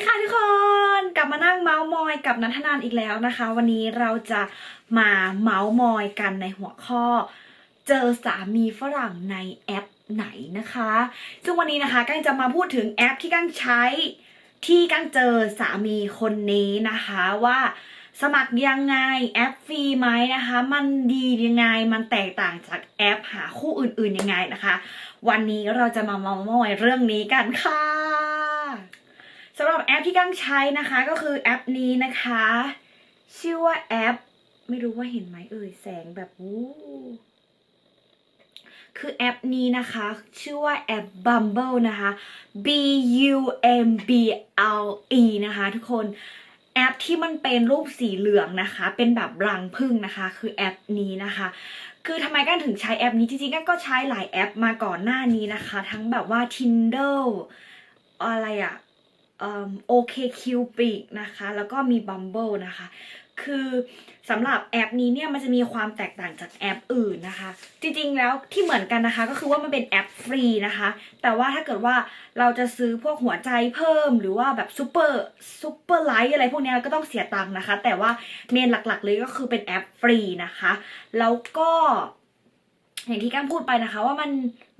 ดีค่ะทุกคน กลับมานั่งเมาส์มอยกับนัทนานอีกแล้วนะคะ วันนี้เราจะมาเมาส์มอยกันในหัวข้อ เจอสามีฝรั่งในแอปไหนนะคะ ซึ่งวันนี้นะคะกั้งจะมาพูดถึงแอปที่กั้งใช้ ที่กั้งเจอสามีคนนี้นะคะว่าสมัครยังไงแอปฟรีไหมนะคะ มันดียังไงมันแตกต่างจากแอปหาคู่อื่นๆยังไงนะคะ วันนี้เราจะมาเมาส์มอยเรื่องนี้กันค่ะ สำหรับแอปที่กั้งใช้นะคะ ก็คือแอปนี้นะคะ ชื่อว่าแอป ไม่รู้ว่าเห็นไหมเอ่ยแสงแบบวู้คือแอปนี้นะคะ ชื่อว่าแอป Bumble นะคะ B U M B L E นะคะทุกคนแอปที่มันเป็นรูปสีเหลืองนะคะ เป็นแบบรังผึ้งนะคะ คือแอปนี้นะคะ คือทำไมกันถึงใช้แอปนี้จริงๆกันก็ใช้หลายแอปมาก่อนหน้านี้นะคะ ทั้งแบบว่า Tinder อะไรอะ เอ่อ OkCupid นะคะ แล้วก็มี Bumble นะคะ คือสำหรับแอปนี้เนี่ยมันจะมีความแตกต่างจากแอปอื่นนะคะ จริงๆแล้วที่เหมือนกันนะคะ ก็คือว่ามันเป็นแอปฟรีนะคะ แต่ว่าถ้าเกิดว่าเราจะซื้อพวกหัวใจเพิ่ม หรือว่าแบบซูเปอร์ซูเปอร์ไลท์อะไรพวกนี้ก็ต้องเสียตังค์นะคะ แต่ว่าเมนหลักๆเลยก็คือเป็นแอปฟรีนะคะ แล้วก็ อย่างที่ก้างพูดไปนะคะว่ามัน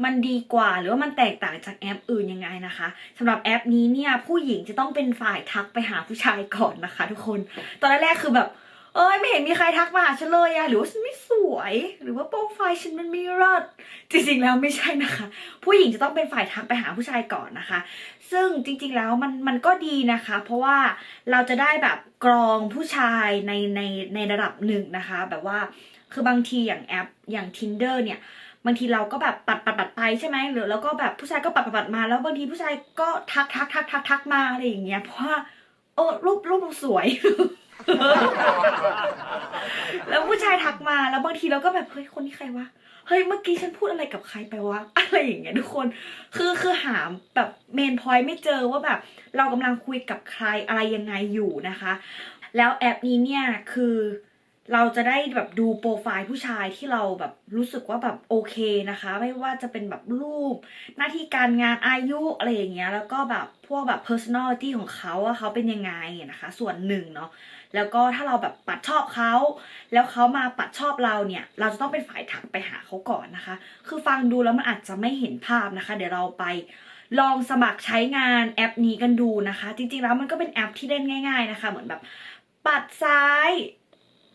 มันดีกว่าหรือว่ามันแตกต่างจากแอปอื่นยังไงนะคะสำหรับแอปนี้เนี่ยผู้หญิงจะต้องเป็นฝ่ายทักไปหาผู้ชายก่อนนะคะ ทุกคนตอนแรกๆคือแบบ เอ้ยไม่เห็นมีใครทักมาหาฉันเลยอะหรือว่าฉันไม่สวย หรือว่าโปรไฟล์ฉันมันไม่รอดจริงๆแล้วไม่ใช่นะคะ ผู้หญิงจะต้องเป็นฝ่ายทักไปหาผู้ชายก่อนนะคะ ซึ่งจริงๆแล้วมันมันก็ดีนะคะ เพราะว่าเราจะได้แบบกรองผู้ชายในในในระดับหนึ่งนะคะ แบบว่า คือบางทีอย่างแอปอย่าง tinder เนี่ยบางทีเราก็แบบปัดปัดปัดไปใช่ไหมหรือแล้วก็แบบผู้ชายก็ปัดปัดปัดมา แล้วบางทีผู้ชายก็ทักทักทักทักทักมาอะไรอย่างเงี้ยเพราะว่าเออรูปรูปสวย แล้วผู้ชายทักมาแล้วบางทีเราก็แบบเฮ้ยคนนี้ใครวะเฮ้ยเมื่อกี้ฉันพูดอะไรกับใครไปวะอะไรอย่างเงี้ยทุกคน คือคือหาแบบเมนพอยต์ไม่เจอว่าแบบ เรากำลังคุยกับใครอะไรยังไงอยู่นะคะ แล้วแอปนี้เนี่ยคือ เราจะได้แบบดูโปรไฟล์ผู้ชายที่เราแบบรู้สึกว่าแบบโอเคนะคะ ไม่ว่าจะเป็นแบบรูป หน้าที่การงานอายุอะไรอย่างเงี้ย แล้วก็แบบพวกแบบ personality ของเขาว่าเขาเป็นยังไงนะคะ ส่วนหนึ่งเนาะแล้วก็ถ้าเราแบบปัดชอบเขา แล้วเขามาปัดชอบเราเนี่ย เราจะต้องเป็นฝ่ายถักไปหาเขาก่อนนะคะ คือฟังดูแล้วมันอาจจะไม่เห็นภาพนะคะ เดี๋ยวเราไปลองสมัครใช้งานแอปนี้กันดูนะคะ จริงๆแล้วมันก็เป็นแอปที่เล่นง่าย ๆนะคะ เหมือนแบบปัดซ้าย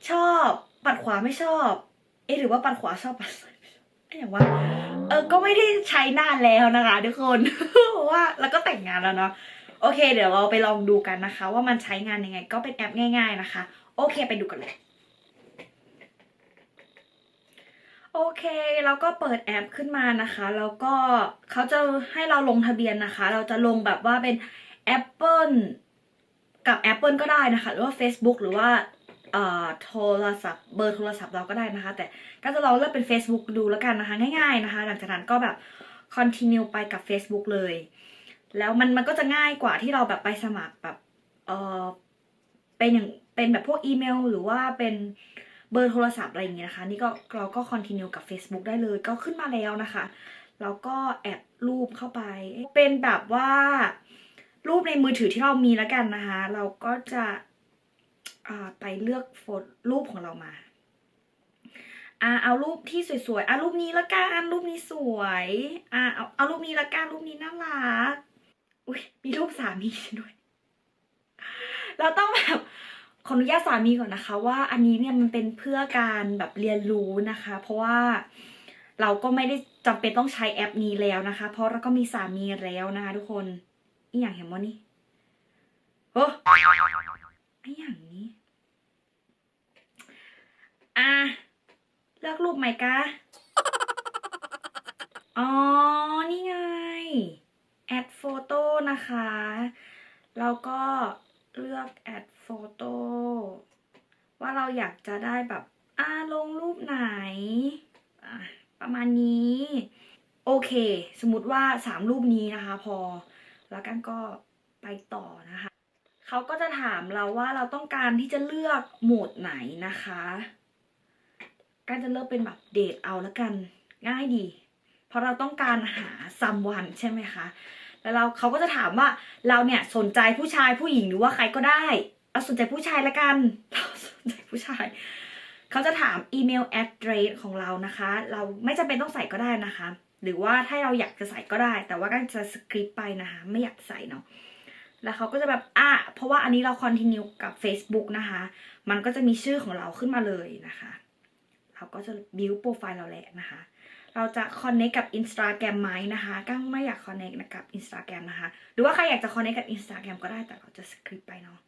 ชอบปัดขวาไม่ชอบ เอ๊ะหรือว่าปัดขวาชอบปัดซ้ายไม่อย่างว่าเออก็ไม่ได้ใช้นานแล้วนะคะทุกคนเพราะว่าแล้วก็แต่งงานแล้วเนาะโอเค เดี๋ยวเราไปลองดูกันนะคะ ว่ามันใช้งานยังไง ก็เป็นแอปง่าย ๆนะคะ โอเคไปดูกันเลยโอเคแล้วก็เปิดแอปขึ้นมานะคะ แล้วก็เขาจะให้เราลงทะเบียนนะคะ เราจะลงแบบว่าเป็น Apple กับ Apple ก็ได้นะคะ หรือว่า Facebook หรือว่า โทรศัพท์เบอร์โทรศัพท์เราก็ได้นะคะ แต่ก็จะลองเลือกเป็น Facebook ดูแล้วกันนะคะ ง่ายๆนะคะ หลังจากนั้นก็แบบ continue ไปกับ Facebook เลย แล้วมันมันก็จะง่ายกว่าที่เราแบบไปสมัครแบบเออเป็นอย่างเป็นแบบพวกอีเมล หรือว่าเป็นเบอร์โทรศัพท์อะไรอย่างเงี้ยนะคะ นี่ก็เราก็ continue กับ Facebook ได้เลยก็ขึ้นมาแล้วนะคะแล้วก็แอดรูปเข้าไป เป็นแบบว่า รูปในมือถือที่เรามีแล้วกันนะคะ เราก็จะ ไปเลือกโฟตรูปของเรามาอ่าเอารูปที่สวยๆอะรูปนี้ละกันรูปนี้สวยอ่าเอาเอารูปนี้ละกันรูปนี้น่ารักอุ้ยมีรูปสามีด้วย เราต้องแบบขออนุญาตสามีก่อนนะคะ ว่าอันนี้เนี่ยมันเป็นเพื่อการแบบเรียนรู้นะคะ เพราะว่าเราก็ไม่ได้จำเป็นต้องใช้แอปนี้แล้วนะคะ เพราะเราก็มีสามีแล้วนะคะ ทุกคนอีอย่างเห็นมั้นี่โอ้ไออย่างนี้ อะเลือกรูปไหมกะอ๋อ นี่ไง แอดโฟโต้นะคะ แล้วก็เลือกแอดโฟโต้ว่าเราอยากจะได้แบบอ่าลงรูปไหนอะประมาณนี้ โอเค สมมติว่าสามรูปนี้นะคะ พอ แล้วกันก็ไปต่อนะคะ เขาก็จะถามเราว่าเราต้องการที่จะเลือกโหมดไหนนะคะ การจะเลือกเป็นแบบเดทเอาแล้วกันง่ายดี เพราะเราต้องการหาซัมวันใช่ไหมคะ แล้วเราเขาก็จะถามว่าเราเนี่ยสนใจผู้ชายผู้หญิงหรือว่าใครก็ได้เอาสนใจผู้ชายละกันเราสนใจผู้ชายเขาจะถามอีเมล address ของเรานะคะ เราไม่จำเป็นต้องใส่ก็ได้นะคะ หรือว่าถ้าเราอยากจะใส่ก็ได้ แต่ว่าก็จะสคริปต์ไปนะคะ ไม่อยากใส่เนาะแล้วเขาก็จะแบบอะเพราะว่าอันนี้เราคอนติเนียกับ Facebook นะคะ มันก็จะมีชื่อของเราขึ้นมาเลยนะคะ เราก็จะบิวโปรไฟล์เราแหละนะคะ เราจะ connect กับ Instagram ไหมนะคะกั้งไม่อยาก connect นะกับ Instagram นะคะ หรือว่าใครอยากจะ connect กับ Instagram ก็ได้แต่เราจะสคริปต์ไปเนาะ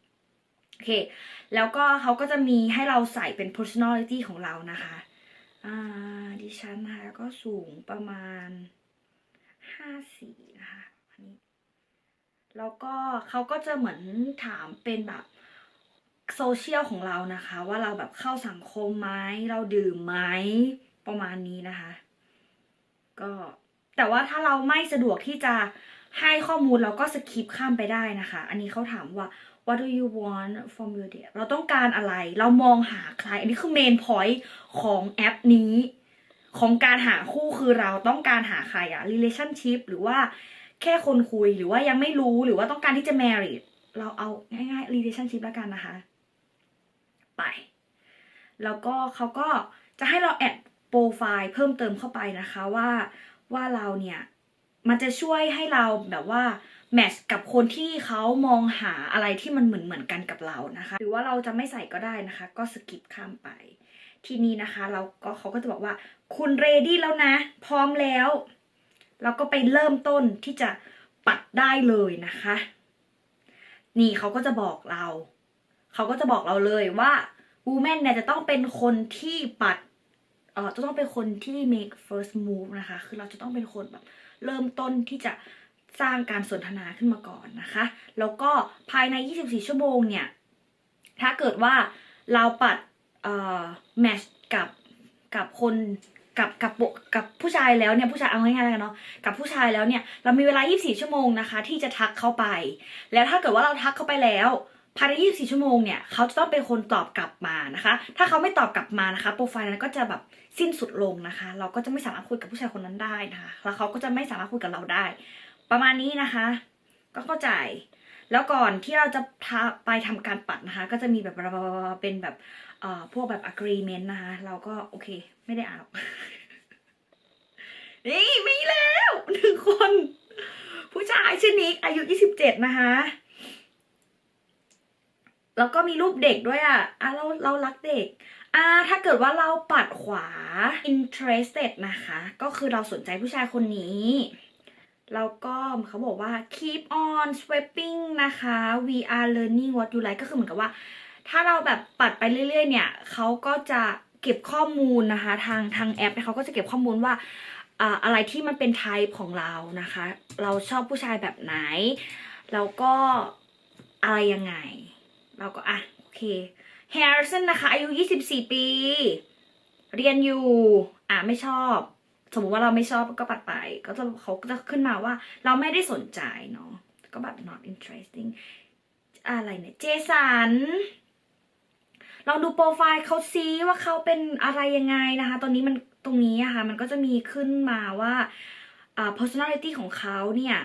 โอเค แล้วก็เขาก็จะมีให้เราใส่เป็น personality ของเรานะคะ อ่า ดิฉันนะคะก็สูงประมาณห้าสี่นะคะอันนี้ แล้วก็เขาก็จะเหมือนถามเป็นแบบ โซเชียลของเรานะคะ ว่าเราแบบเข้าสังคมไหมเราดื่มไหมประมาณนี้นะคะ ก็แต่ว่าถ้าเราไม่สะดวกที่จะให้ข้อมูลเราก็สคิปข้ามไปได้นะคะ อันนี้เขาถามว่า what do you want from your date เราต้องการอะไร เรามองหาใคร อันนี้คือ main point ของแอปนี้ ของการหาคู่คือเราต้องการหาใครอะ relationship หรือว่าแค่คนคุยหรือว่ายังไม่รู้หรือว่าต้องการที่จะ married เราเอาง่ายๆ relationship แล้วกันนะคะ ไป แล้วก็เขาก็จะให้เราแอดโปรไฟล์เพิ่มเติมเข้าไปนะคะว่าว่าเราเนี่ยมันจะช่วยให้เราแบบว่าแมทช์กับคนที่เขามองหาอะไรที่มันเหมือนเหมือนกันกับเรานะคะ หรือว่าเราจะไม่ใส่ก็ได้นะคะ ก็สกิปข้ามไป ทีนี้นะคะเราก็เขาก็จะบอกว่าคุณเรดี้แล้วนะ พร้อมแล้ว เราก็ไปเริ่มต้นที่จะปัดได้เลยนะคะ นี่เขาก็จะบอกเรา เขาก็จะบอกเราเลยว่า woman เนี่ยจะต้องเป็นคนที่ปัดเอ่อจะต้องเป็นคนที่ make first move นะคะ คือเราจะต้องเป็นคนแบบเริ่มต้นที่จะสร้างการสนทนาขึ้นมาก่อนนะคะ แล้วก็ภายใน 24 ชั่วโมงเนี่ย ถ้าเกิดว่าเราปัดเอ่อแมชกับกับคนกับกับกับผู้ชายแล้วเนี่ยผู้ชายเอาง่ายๆแล้วกันเนาะกับผู้ชายแล้วเนี่ยเรามีเวลา 24 ชั่วโมงนะคะ ที่จะทักเข้าไป แล้วถ้าเกิดว่าเราทักเข้าไปแล้ว ภายใน 24 ชั่วโมงเนี่ยเขาจะต้องเป็นคนตอบกลับมานะคะ ถ้าเขาไม่ตอบกลับมานะคะโปรไฟล์นั้นก็จะแบบสิ้นสุดลงนะคะ เราก็จะไม่สามารถคุยกับผู้ชายคนนั้นได้นะคะแล้วเขาก็จะไม่สามารถคุยกับเราได้ ประมาณนี้นะคะ ก็เข้าใจแล้วก่อนที่เราจะทไปทำการปัดนะคะ ก็จะมีแบบเป็นแบบเอ่อพวกแบบ agreement นะคะ เราก็โอเค ไม่ได้อ่านนี่มีแล้วหนึ่งคน ผู้ชายชื่อนิกอายุ 27 นะคะ แล้วก็มีรูปเด็กด้วยอะอะเราเรารักเด็กอ่าถ้าเกิดว่าเราปัดขวา interested นะคะ ก็คือเราสนใจผู้ชายคนนี้แล้วก็เขาบอกว่า keep on sweeping นะคะ we are learning what you like ก็คือเหมือนกับว่า ถ้าเราแบบปัดไปเรื่อยๆ เนี่ยเขาก็จะเก็บข้อมูลนะคะ ทางทางแอปเนี่ยเขาก็จะเก็บข้อมูลว่าอ่าอะไรที่มันเป็น type ของเรานะคะ เราชอบผู้ชายแบบไหน แล้วก็อะไรยังไง เราก็อะโอเค Harrison นะคะ อายุ 24 ปี เรียนอยู่ อะไม่ชอบ สมมติว่าเราไม่ชอบก็ปัดไป ก็จะเขาก็จะขึ้นมาว่า เราไม่ได้สนใจเนาะก็แบบ not interesting อะไรเนี่ย เจสันลองดูโปรไฟล์เขาซิว่าเขาเป็นอะไรยังไงนะคะ ตอนนี้มันตรงนี้อะค่ะ มันก็จะมีขึ้นมาว่าอ่า personality ของเขาเนี่ย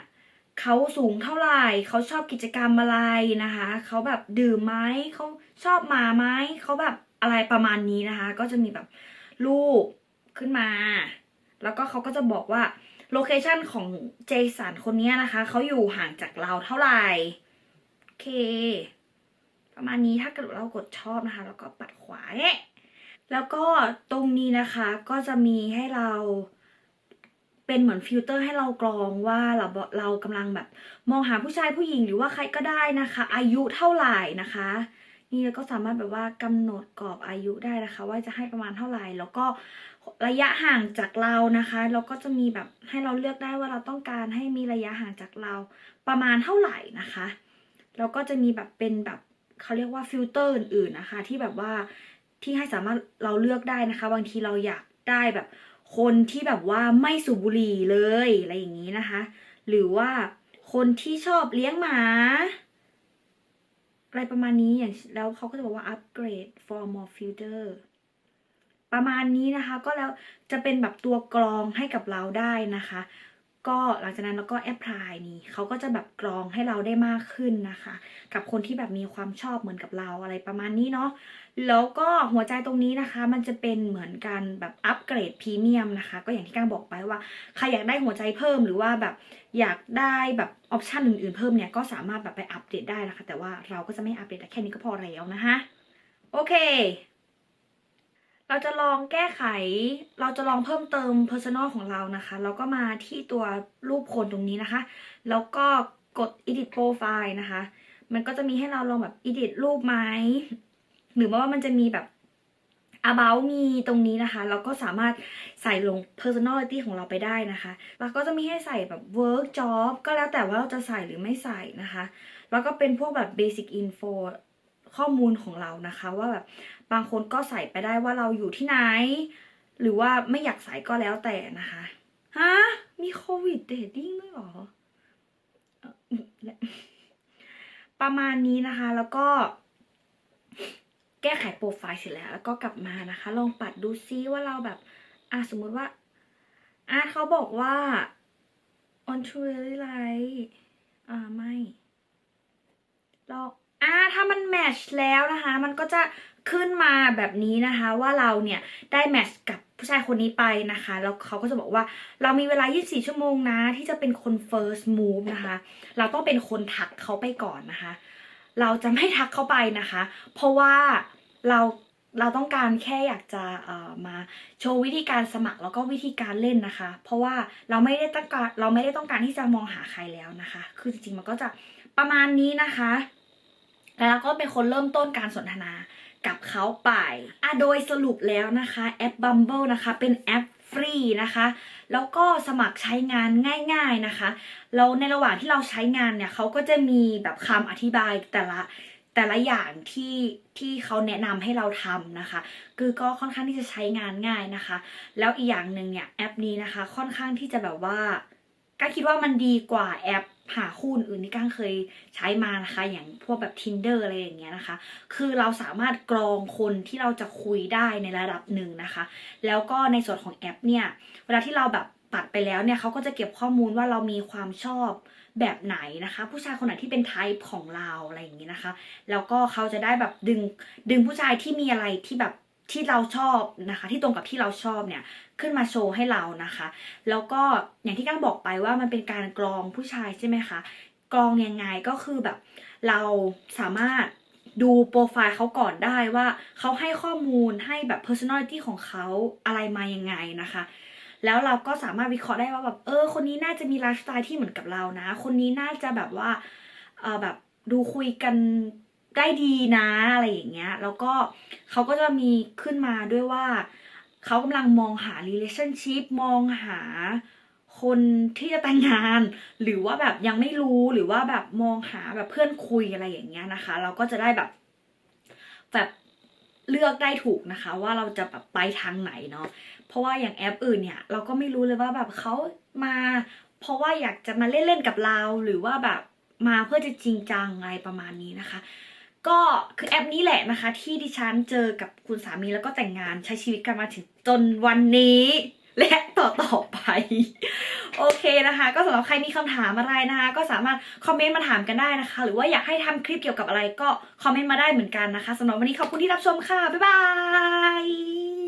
เขาสูงเท่าไหร่เขาชอบกิจกรรมอะไรนะคะเขาแบบดื่มไหมเขาชอบหมาไหมเขาแบบอะไรประมาณนี้นะคะ ก็จะมีแบบรูปขึ้นมา แล้วก็เขาก็จะบอกว่าโลเคชันของเจสันคนนี้นะคะเขาอยู่ห่างจากเราเท่าไหร่โอเค ประมาณนี้ถ้าเกิดเรากดชอบนะคะ แล้วก็ปัดขวาเนี่ยแล้วก็ตรงนี้นะคะก็จะมีให้เรา เป็นเหมือนฟิลเตอร์ให้เรากรองว่าเราเรากำลังแบบ มองหาผู้ชายผู้หญิงหรือว่าใครก็ได้นะคะ อายุเท่าไหร่นะคะ นี่เราก็สามารถแบบว่ากำหนดกรอบอายุได้นะคะ ว่าจะให้ประมาณเท่าไหร่แล้วก็ระยะห่างจากเรานะคะเราก็จะมีแบบให้เราเลือกได้ว่าเราต้องการให้มีระยะห่างจากเราประมาณเท่าไหร่นะคะแล้วก็จะมีแบบเป็นแบบเขาเรียกว่าฟิลเตอร์อื่นๆนะคะ ที่แบบว่าที่ให้สามารถเราเลือกได้นะคะ บางทีเราอยากได้แบบ คนที่แบบว่าไม่สูบบุหรี่เลยอะไรอย่างนี้นะคะ หรือว่าคนที่ชอบเลี้ยงหมา อะไรประมาณนี้อย่างแล้วเขาก็จะบอกว่า upgrade for more filter ประมาณนี้นะคะก็แล้วจะเป็นแบบตัวกรองให้กับเราได้นะคะ ก็หลังจากนั้นเราก็แอปพลายนี่เขาก็จะแบบกรองให้เราได้มากขึ้นนะคะ กับคนที่แบบมีความชอบเหมือนกับเราอะไรประมาณนี้เนาะ แล้วก็หัวใจตรงนี้นะคะ มันจะเป็นเหมือนกันแบบอัปเกรดพรีเมียมนะคะ ก็อย่างที่ก้างบอกไปว่าใครอยากได้หัวใจเพิ่มหรือว่าแบบอยากได้แบบออปชันอื่นๆเพิ่มเนี่ยก็สามารถแบบไปอัปเดตได้นะคะ แต่ว่าเราก็จะไม่อัปเดตแค่นี้ก็พอแล้วนะคะโอเค เราจะลองแก้ไข เราจะลองเพิ่มเติม Personal ของเรานะคะเราก็มาที่ตัวรูปคนตรงนี้นะคะ แล้วก็กด edit profile นะคะ มันก็จะมีให้เราลองแบบ edit รูปไหม หรือว่ามันจะมีแบบ about มีตรงนี้นะคะ เราก็สามารถใส่ลง personality ของเราไปได้นะคะ แล้วก็จะมีให้ใส่แบบ work job ก็แล้วแต่ว่าเราจะใส่หรือไม่ใส่นะคะ แล้วก็เป็นพวกแบบ basic info ข้อมูลของเรานะคะ ว่าแบบบางคนก็ใส่ไปได้ว่าเราอยู่ที่ไหน หรือว่าไม่อยากใส่ก็แล้วแต่นะคะฮะมีโควิดเดทติ้งด้วยหรอประมาณนี้นะคะแล้วก็ แก้ไขโปรไฟล์เสร็จแล้ว แล้วก็กลับมานะคะ ลองปัดดูซิว่าเราแบบอะสมมุติว่าอะเขาบอกว่า on to really like อ่าไม่ลองอ่าถ้ามันแมชแล้วนะคะ มันก็จะขึ้นมาแบบนี้นะคะ ว่าเราเนี่ยได้แมชกับผู้ชายคนนี้ไปนะคะ แล้วเขาก็จะบอกว่าเรามีเวลา 24 ชั่วโมงนะ ที่จะเป็นคน first move นะคะ เราต้องเป็นคนทักเขาไปก่อนนะคะ เราจะไม่ทักเขาไปนะคะ เพราะว่า เราเราต้องการแค่อยากจะมาโชว์วิธีการสมัครแล้วก็วิธีการเล่นนะคะ เพราะว่าเราไม่ได้ต้องการเราไม่ได้ต้องการที่จะมองหาใครแล้วนะคะ คือจริงๆมันก็จะประมาณนี้นะคะ แล้วเราก็เป็นคนเริ่มต้นการสนทนากับเขาไปอะโดยสรุปแล้วนะคะแอป Bumble นะคะ เป็นแอปฟรีนะคะ แล้วก็สมัครใช้งานง่าย ๆนะคะ แล้วในระหว่างที่เราใช้งานเนี่ยเขาก็จะมีแบบคำอธิบายแต่ละ แต่ละอย่างที่ที่เขาแนะนำให้เราทำนะคะ คือก็ค่อนข้างที่จะใช้งานง่ายนะคะ แล้วอีกอย่างหนึ่งเนี่ยแอปนี้นะคะ ค่อนข้างที่จะแบบว่าก้าคิดว่ามันดีกว่าแอปหาคู่อื่นที่ก้างเคยใช้มานะคะ อย่างพวกแบบ tinder อะไรอย่างเงี้ยนะคะ คือเราสามารถกรองคนที่เราจะคุยได้ในระดับหนึ่งนะคะ แล้วก็ในส่วนของแอปเนี่ย เวลาที่เราแบบปัดไปแล้วเนี่ยเขาก็จะเก็บข้อมูลว่าเรามีความชอบ แบบไหนนะคะ ผู้ชายคนไหนที่เป็นไทป์ของเราอะไรอย่างนี้นะคะ แล้วก็เขาจะได้แบบดึงดึงผู้ชายที่มีอะไรที่แบบที่เราชอบนะคะ ที่ตรงกับที่เราชอบเนี่ยขึ้นมาโชว์ให้เรานะคะ แล้วก็อย่างที่ก้างบอกไปว่ามันเป็นการกรองผู้ชายใช่ไหมคะกรองยังไงก็คือแบบ เราสามารถดูโปรไฟล์เขาก่อนได้ว่าเขาให้ข้อมูลให้แบบ personality ของเขาอะไรมายังไงนะคะ แล้วเราก็สามารถวิเคราะห์ได้ว่าแบบเออ คนนี้น่าจะมีไลฟ์สไตล์ที่เหมือนกับเรานะ คนนี้น่าจะแบบว่าเออแบบดูคุยกันได้ดีนะอะไรอย่างเงี้ย แล้วก็เขาก็จะมีขึ้นมาด้วยว่าเขากำลังมองหา relationship มองหาคนที่จะแต่งงาน หรือว่าแบบยังไม่รู้หรือว่าแบบมองหาแบบเพื่อนคุยอะไรอย่างเงี้ยนะคะ เราก็จะได้แบบแบบเลือกได้ถูกนะคะ ว่าเราจะแบบไปทางไหนเนาะ เพราะว่าอย่างแอปอื่นเนี่ยเราก็ไม่รู้เลยว่าแบบเขามา เพราะว่าอยากจะมาเล่นๆกับเราหรือว่าแบบมาเพื่อจะจริงจังอะไรประมาณนี้นะคะ ก็คือแอปนี้แหละนะคะ ที่ดิฉันเจอกับคุณสามีแล้วก็แต่งงานใช้ชีวิตกันมาถึงจนวันนี้ และต่อต่อไป โอเคนะคะ ก็สำหรับใครมีคำถามอะไรนะคะ ก็สามารถคอมเมนต์มาถามกันได้นะคะ หรือว่าอยากให้ทำคลิปเกี่ยวกับอะไรก็คอมเมนต์มาได้เหมือนกันนะคะสำหรับวันนี้ขอบคุณที่รับชมค่ะบ๊ายบาย